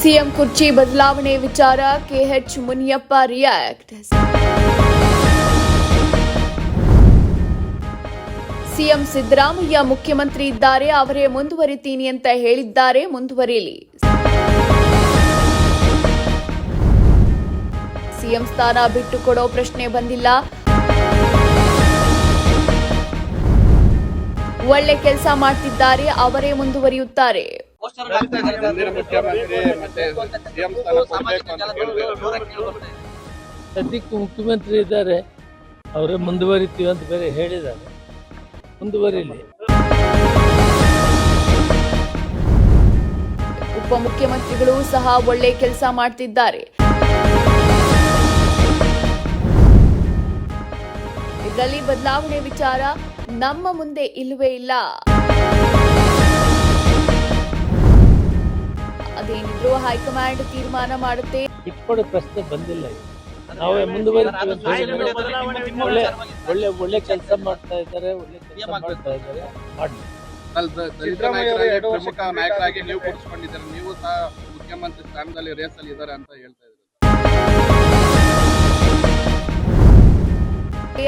CM ಕುರ್ಚಿ ಬದಲಾವಣೆ ವಿಚಾರ, KH Muniyappa react CM Siddaramaiah ಮುಖ್ಯಮಂತ್ರಿ ಇದ್ದಾರೆ, ಅವರೇ ಮುಂದುವರಿತೀನಿ ಅಂತ ಹೇಳಿದ್ದಾರೆ ಮುಂದುವರಿಯಲಿ ಸಿಎಂ ಸ್ಥಾನ ಬಿಟ್ಟುಕೊಡೋ ಪ್ರಶ್ನೆ ಬಂದಿಲ್ಲ. ಒಳ್ಳೆ ಕೆಲಸ ಮಾಡ್ತಿದ್ದಾರೆ, ಅವರೇ ಮುಂದುವರಿಯುತ್ತಾರೆ. ಸದ್ಯಕ್ಕೆ ಮುಖ್ಯಮಂತ್ರಿ ಇದ್ದಾರೆ. ಅವರೇ ಮುಂದುವರಿತೀವಿ ಅಂತ ಬೇರೆ ಹೇಳಿದ್ದಾರೆ. ಮುಂದುವರಿಲಿ. ಉಪಮುಖ್ಯಮಂತ್ರಿಗಳು ಸಹ ಒಳ್ಳೆ ಕೆಲಸ ಮಾಡ್ತಿದ್ದಾರೆ. ಇದರಲ್ಲಿ ಬದಲಾವಣೆ ವಿಚಾರ ನಮ್ಮ ಮುಂದೆ ಇಲ್ಲವೇ ಇಲ್ಲ. ಅದೇನಿದ್ರು ಹೈಕಮಾಂಡ್ ತೀರ್ಮಾನ ಮಾಡುತ್ತೆ. ಇಪ್ಪಡು ಪ್ರಶ್ನೆ ಬಂದಿಲ್ಲ. ನಾವೇ ಮುಂದುವರಿತೀವಿ ಅಂತ ಒಳ್ಳೆ ಒಳ್ಳೆ ಒಳ್ಳೆ ಕೆಲಸ ಮಾಡ್ತಾ ಇದ್ದಾರೆ ಒಳ್ಳೆ ಕೆಲಸ ಮಾಡ್ತಾ ಇದ್ದಾರೆ. ಮಾಡಿ ಅಲ್ಲಿ ದ- ದಲಿತ ನಾಯಕರಲ್ಲಿ ಪ್ರಮುಖ ನಾಯಕರಾಗಿ ನೀವು ಕೂರಿಸ್ಕೊಂಡಿದ್ದೀರಾ ನೀವು ಸಹ ಮುಖ್ಯಮಂತ್ರಿ ಸ್ಥಾನದಲ್ಲಿ ರೇಸ್ ಅಲ್ಲಿ ಇದ್ದಾರೆ ಅಂತ ಹೇಳ್ತಾ ಇದ್ರು.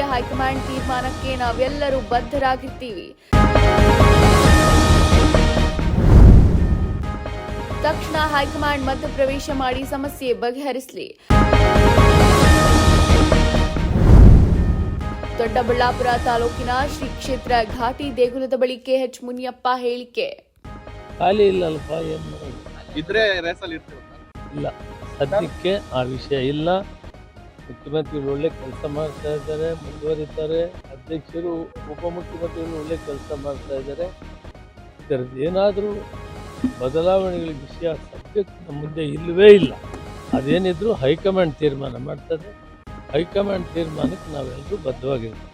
ಹೈಕಮಾಂಡ್ ತೀರ್ಮಾನಕ್ಕೆ ನಾವೆಲ್ಲರೂ ಬದ್ಧರಾಗಿರ್ತೀವಿ. ತಕ್ಷಣ ಹೈಕಮಾಂಡ್ ಮಧ್ಯಪ್ರವೇಶ ಮಾಡಿ ಸಮಸ್ಯೆ ಬಗೆಹರಿಸಲಿ. ದೊಡ್ಡಬಳ್ಳಾಪುರ ತಾಲೂಕಿನ ಶ್ರೀ ಕ್ಷೇತ್ರ ಘಾಟಿ ದೇಗುಲದ ಬಳಿ ಕೆಎಚ್ ಮುನಿಯಪ್ಪ ಹೇಳಿಕೆ. ಖಾಲಿ ಇಲ್ಲಲ್ಪ ಏನು ಮಾಡೋದು? ಇದ್ರೆ ರೇಸ್ ಅಲ್ಲಿ ಇರ್ತೀವಿ. ಇಲ್ಲ ಸದ್ಯಕ್ಕೆ ಆ ವಿಷಯ ಇಲ್ಲ. ಮುಖ್ಯಮಂತ್ರಿಗಳು ಒಳ್ಳೆ ಕೆಲಸ ಮಾಡ್ತಾ ಇದ್ದಾರೆ ಮುಂದುವರಿತಾರೆ. ಅಧ್ಯಕ್ಷರು ಉಪಮುಖ್ಯಮಂತ್ರಿಗಳು ಒಳ್ಳೆ ಕೆಲಸ ಮಾಡ್ತಾ ಇದ್ದಾರೆ. ಏನಾದರೂ ಬದಲಾವಣೆಗಳ ವಿಷಯ ಸದ್ಯಕ್ಕೆ ನಮ್ಮ ಮುಂದೆ ಇಲ್ಲವೇ ಇಲ್ಲ ಅದೇನಿದ್ರು ಹೈಕಮಾಂಡ್ ತೀರ್ಮಾನ ಮಾಡ್ತದೆ ಹೈಕಮಾಂಡ್ ತೀರ್ಮಾನಕ್ಕೆ ನಾವೆಲ್ಲರೂ ಬದ್ಧವಾಗಿರ್ತೀವಿ